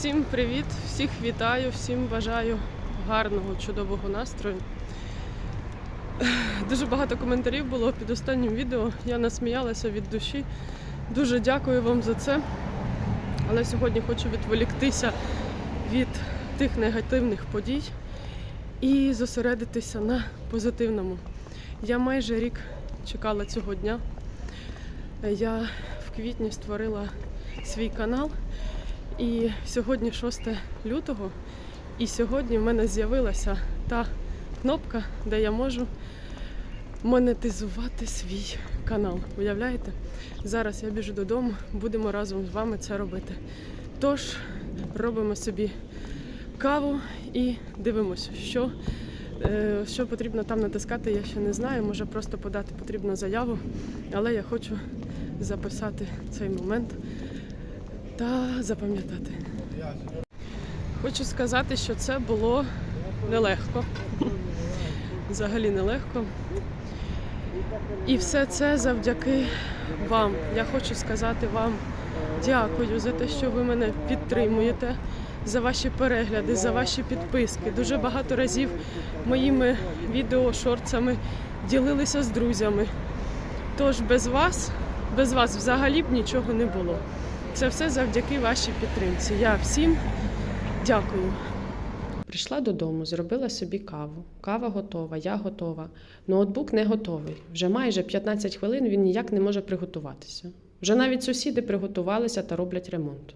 Всім привіт, всіх вітаю, всім бажаю гарного, чудового настрою. Дуже багато коментарів було під останнім відео. Я насміялася від душі. Дуже дякую вам за це. Але сьогодні хочу відволіктися від тих негативних подій і зосередитися на позитивному. Я майже рік чекала цього дня. Я в квітні створила свій канал. І сьогодні 6 лютого, і сьогодні в мене з'явилася та кнопка, де я можу монетизувати свій канал. Уявляєте? Зараз я біжу додому, будемо разом з вами це робити. Тож робимо собі каву і дивимося, що, е, що потрібно там натискати, я ще не знаю. Може просто подати потрібну заяву, але я хочу записати цей момент та запам'ятати. Хочу сказати, що це було нелегко. Взагалі нелегко. І все це завдяки вам. Я хочу сказати вам дякую за те, що ви мене підтримуєте, за ваші перегляди, за ваші підписки. Дуже багато разів моїми відео шорцами ділилися з друзями. Тож без вас, без вас взагалі б нічого не було. Це все завдяки вашій підтримці. Я всім дякую. Прийшла додому, зробила собі каву. Кава готова, я готова. Ноутбук не готовий. Вже майже 15 хвилин він ніяк не може приготуватися. Вже навіть сусіди приготувалися та роблять ремонт.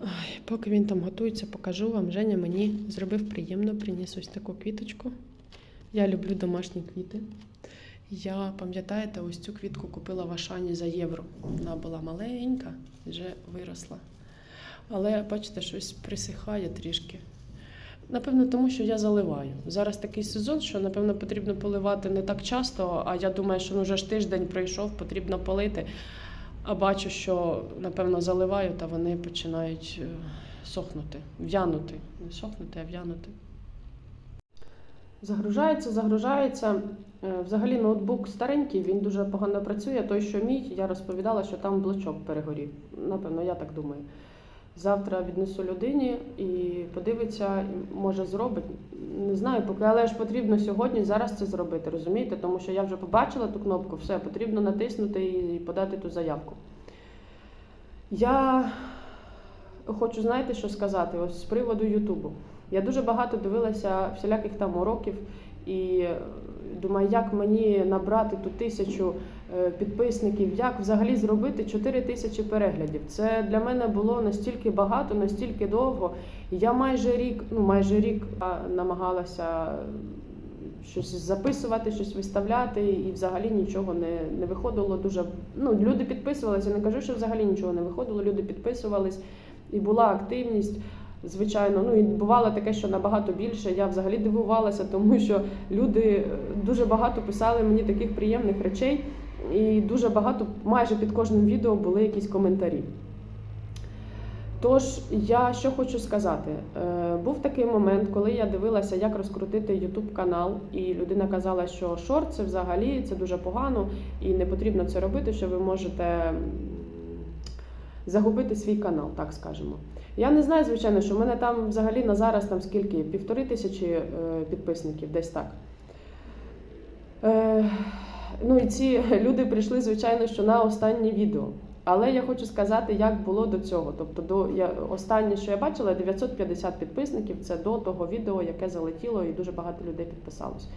Ай, поки він там готується, покажу вам. Женя мені зробив приємно, приніс ось таку квіточку. Я люблю домашні квіти. Я, пам'ятаєте, ось цю квітку купила в Ашані за євро. Вона була маленька, вже виросла. Але, бачите, щось присихає трішки. Напевно, тому що я заливаю. Зараз такий сезон, що, напевно, потрібно поливати не так часто, а я думаю, що ну, вже ж тиждень пройшов, потрібно полити. А бачу, що, напевно, заливаю, та вони починають е, сохнути, в'янути. Не сохнути, а в'янути. Загружається, загружається. Е, Взагалі ноутбук старенький, він дуже погано працює. Той, що мій, я розповідала, що там блочок перегорів. Напевно, я так думаю. Завтра віднесу людині і подивиться, може зробить. Не знаю, поки, але ж потрібно сьогодні зараз це зробити, розумієте? Тому що я вже побачила ту кнопку, все, потрібно натиснути і подати ту заявку. Я хочу, знаєте, що сказати? Ось з приводу Ютубу. Я дуже багато дивилася всіляких там уроків і думаю, як мені набрати ту тисячу е, підписників, як взагалі зробити 4 тисячі переглядів. Це для мене було настільки багато, настільки довго. Я майже рік, ну майже рік намагалася щось записувати, щось виставляти, і взагалі нічого не, не виходило. Дуже ну люди підписувалися. Не кажу, що взагалі нічого не виходило. Люди підписувались, і була активність. Звичайно, ну і бувало таке, що набагато більше. Я взагалі дивувалася, тому що люди е, дуже багато писали мені таких приємних речей, і дуже багато, майже під кожним відео були якісь коментарі. Тож, я що хочу сказати, Е, був такий момент, коли я дивилася, як розкрутити YouTube канал, і людина казала, що шорт це взагалі це дуже погано і не потрібно це робити, що ви можете загубити свій канал, так скажемо. Я не знаю, звичайно, що в мене там взагалі на зараз там скільки? Півтори тисячі е, підписників, десь так. Е, ну і ці люди прийшли, звичайно, що на останнє відео. Але я хочу сказати, як було до цього. Тобто, до я останнє, що я бачила, 950 підписників. Це до того відео, яке залетіло, і дуже багато людей підписалось.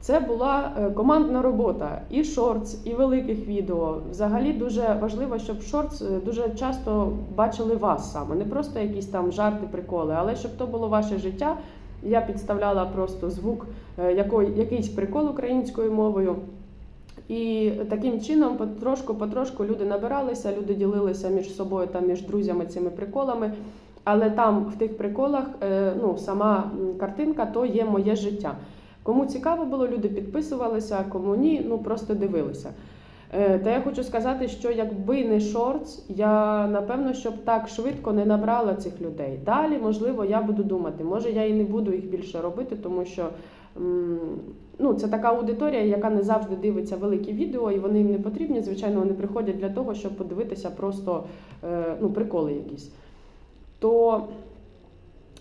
Це була е, командна робота і шортс, і великих відео. Взагалі дуже важливо, щоб шортс е, дуже часто бачили вас саме, не просто якісь там жарти, приколи, але щоб то було ваше життя. Я підставляла просто звук, е, який, якийсь прикол українською мовою. І таким чином потрошку-потрошку люди набиралися, люди ділилися між собою та між друзями цими приколами. Але там в тих приколах ну, сама картинка то є моє життя. Кому цікаво було, люди підписувалися, кому ні, ну просто дивилися. Е, Та я хочу сказати, що якби не шортс, я напевно щоб так швидко не набрала цих людей. Далі, можливо, я буду думати, може я і не буду їх більше робити, тому що ну, це така аудиторія, яка не завжди дивиться великі відео, і вони їм не потрібні. Звичайно, вони приходять для того, щоб подивитися просто е, ну, приколи якісь. то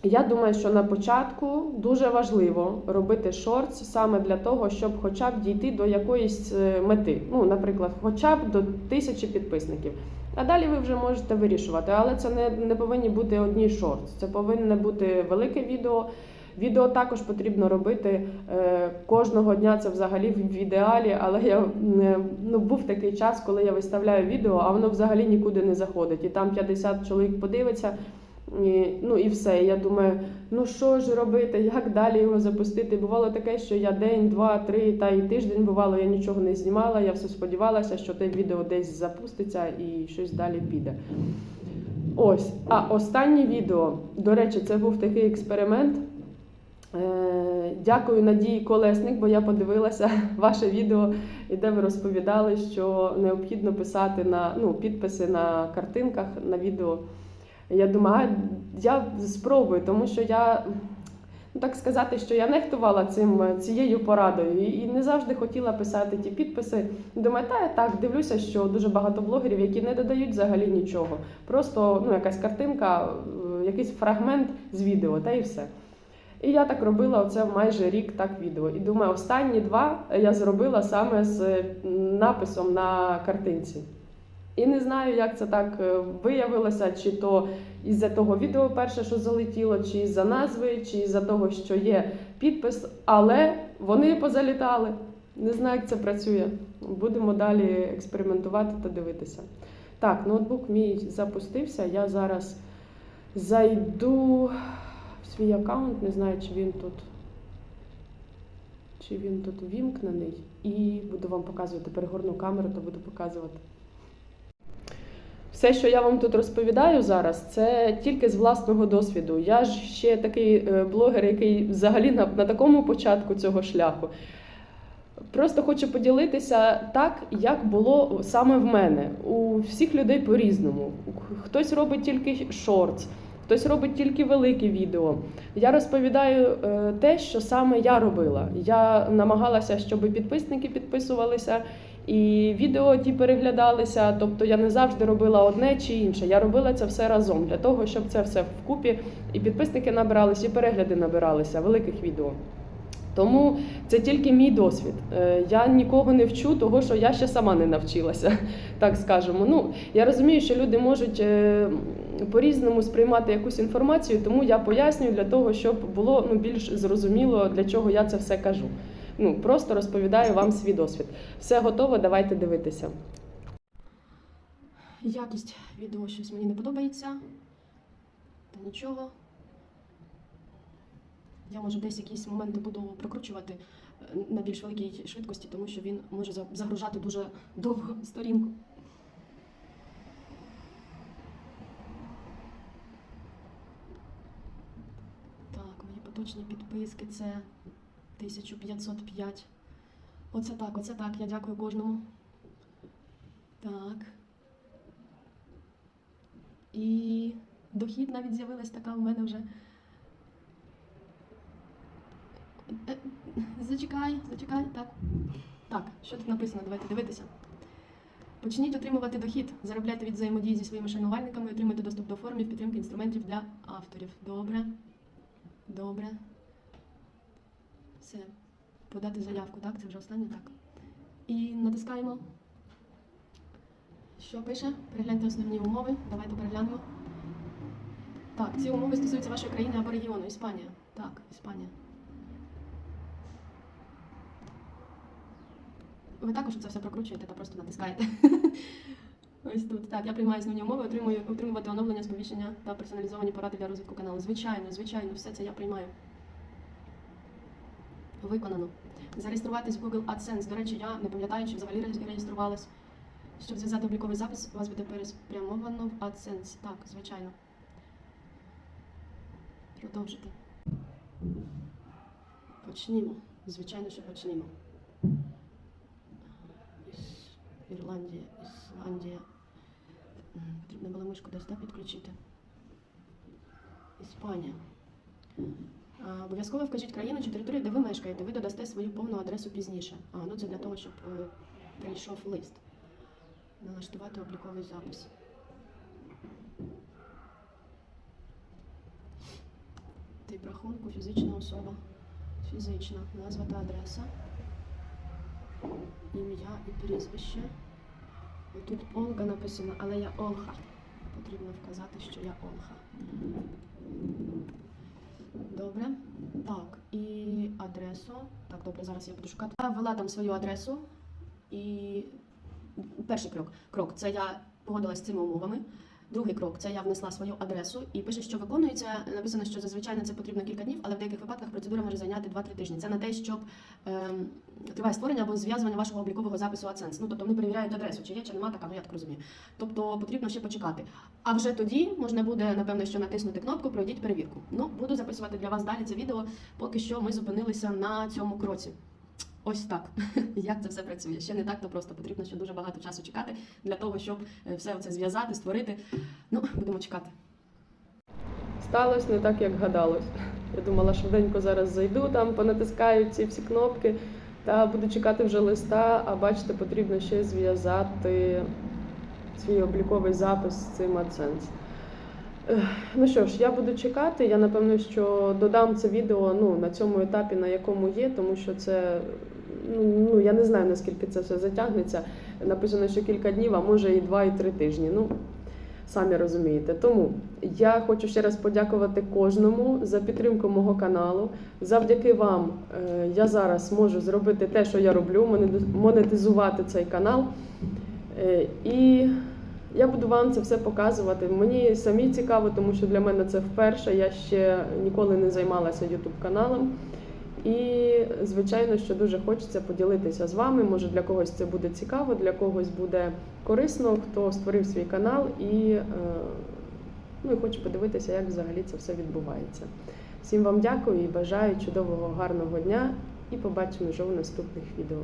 я думаю, що на початку дуже важливо робити шортс саме для того, щоб хоча б дійти до якоїсь е, мети. Ну, наприклад, хоча б до тисячі підписників. А далі ви вже можете вирішувати. Але це не, не повинні бути одні шортс. Це повинно бути велике відео. Відео також потрібно робити е, кожного дня. Це взагалі в ідеалі. Але я е, ну був такий час, коли я виставляю відео, а воно взагалі нікуди не заходить. І там 50 чоловік подивиться. Ну і все. Я думаю, ну що ж робити, як далі його запустити? Бувало таке, що я день, два, три та і тиждень бувало, я нічого не знімала. Я все сподівалася, що те відео десь запуститься і щось далі піде. Ось. А останнє відео, до речі, це був такий експеримент. Е, Дякую Надії Колесник, бо я подивилася ваше відео, де ви розповідали, що необхідно писати на ну, підписи на картинках на відео. Я думаю, а я спробую, тому що я ну, так сказати, що я нехтувала цим цією порадою і і не завжди хотіла писати ті підписи. Думаю, та я так дивлюся, що дуже багато блогерів, які не додають взагалі нічого. Просто ну, якась картинка, е, якийсь фрагмент з відео, та і все. І я так робила оце майже рік так відео. І думаю, останні два я зробила саме з написом на картинці. І не знаю, як це так е, виявилося, чи то із-за того відео перше, що залетіло, чи із-за назви, чи із-за того, що є підпис, але вони позалітали. Не знаю, як це працює. Будемо далі експериментувати та дивитися. Так, ноутбук мій запустився. Я зараз зайду в свій аккаунт, не знаю, чи він тут. Чи він тут вімкнений, і буду вам показувати. Перегорну камеру, то буду показувати. Все, що я вам тут розповідаю зараз, це тільки з власного досвіду. Я ж ще такий е, блогер, який взагалі на, на такому початку цього шляху. Просто хочу поділитися так, як було саме в мене. У всіх людей по-різному. Хтось робить тільки шортс, хтось робить тільки великі відео. Я розповідаю е, те, що саме я робила. Я намагалася, щоб підписники підписувалися. І відео ті переглядалися, тобто я не завжди робила одне чи інше. Я робила це все разом для того, щоб це все вкупі і підписники набиралися, і перегляди набиралися великих відео. Тому це тільки мій досвід. Е, Я нікого не вчу, того що я ще сама не навчилася, так скажемо. Ну я розумію, що люди можуть е, по-різному сприймати якусь інформацію, тому я пояснюю для того, щоб було ну більш зрозуміло, для чого я це все кажу. Ну просто розповідаю вам свій досвід. Все готово, давайте дивитися. Якість відео щось мені не подобається. Та нічого. Я може десь якісь моменти буду прокручувати е, на більш великій швидкості, тому що він може загружати дуже довго сторінку. Так, мої поточні підписки це 1505. Оце так, оце так. Я дякую кожному. Так. І дохід навіть з'явилась така у мене вже. Е, Зачекай, зачекай, так. Так, що тут написано? Давайте дивитися. Почніть отримувати дохід, заробляйте від взаємодії зі своїми шанувальниками, отримуйте доступ до форумів, підтримки інструментів для авторів. Добре. Добре. Все. Подати заявку, так? Це вже останнє, так. І натискаємо. Що пише? Перегляньте основні умови. Давайте переглянемо. Так, ці умови стосуються вашої країни або регіону. Іспанія. Так, Іспанія. Ви також це все прокручуєте та просто натискаєте. Ось тут. Так, я приймаю основні умови, отримую отримувати оновлення, сповіщення та персоналізовані поради для розвитку каналу. Звичайно, звичайно, все це я приймаю. Виконано. Зареєструватись в Google AdSense. До речі, я не пам'ятаю, чи взагалі реєс- реєструвалась. Щоб зв'язати обліковий запис, вас буде переспрямовано в AdSense. Так, звичайно. Продовжити. Почнімо. Звичайно, що почнімо. Ірландія, Ісландія. Потрібно було мишку десь так, підключити. Іспанія. Обов'язково вкажіть країну чи територію, де ви мешкаєте. Ви додасте свою повну адресу пізніше. А, ну це для того, щоб е, прийшов лист. Налаштувати обліковий запис. тип рахунку, фізична особа. Фізична. Назва та адреса. Ім'я і прізвище. Тут Олга написано, але я Олха. Потрібно вказати, що я Олха. Добре. Так, і адресу. Так, добре, зараз я буду шукати. Я ввела там свою адресу. І перший крок. Крок це я погодилась з цими умовами. Другий крок це я внесла свою адресу і пише, що виконується. Написано, що зазвичай на це потрібно кілька днів, але в деяких випадках процедура може зайняти 2-3 тижні. Це на те, щоб ем, триває створення або зв'язування вашого облікового запису AdSense. Ну тобто вони перевіряють адресу, чи є, чи нема така, ну я так розумію. Тобто потрібно ще почекати. А вже тоді можна буде, напевно, що натиснути кнопку Пройдіть перевірку. Ну, буду записувати для вас далі це відео. Поки що ми зупинилися на цьому кроці. Ось так. Як це все працює? Ще не так, то просто потрібно ще дуже багато часу чекати для того, щоб е, все це зв'язати, створити. Ну, будемо чекати. Сталося не так, як гадалось. Я думала, швиденько зараз зайду, там понатискаю ці всі кнопки та буду чекати вже листа, а бачите, потрібно ще зв'язати свій обліковий запис з цим AdSense. Ну що ж, я буду чекати. Я напевно, що додам це відео ну, на цьому етапі, на якому є, тому що це ну, ну я не знаю наскільки це все затягнеться. Написано, що кілька днів, а може і два, і три тижні. Ну, самі розумієте. Тому я хочу ще раз подякувати кожному за підтримку мого каналу. Завдяки вам е, я зараз можу зробити те, що я роблю, монетизувати цей канал. Е, І я буду вам це все показувати. Мені самі цікаво, тому що для мене це вперше. Я ще ніколи не займалася YouTube каналом. І, звичайно, що дуже хочеться поділитися з вами. Може, для когось це буде цікаво, для когось буде корисно, хто створив свій канал і, е, ну, і хоче подивитися, як взагалі це все відбувається. Всім вам дякую і бажаю чудового, гарного дня і побачимо вже у наступних відео.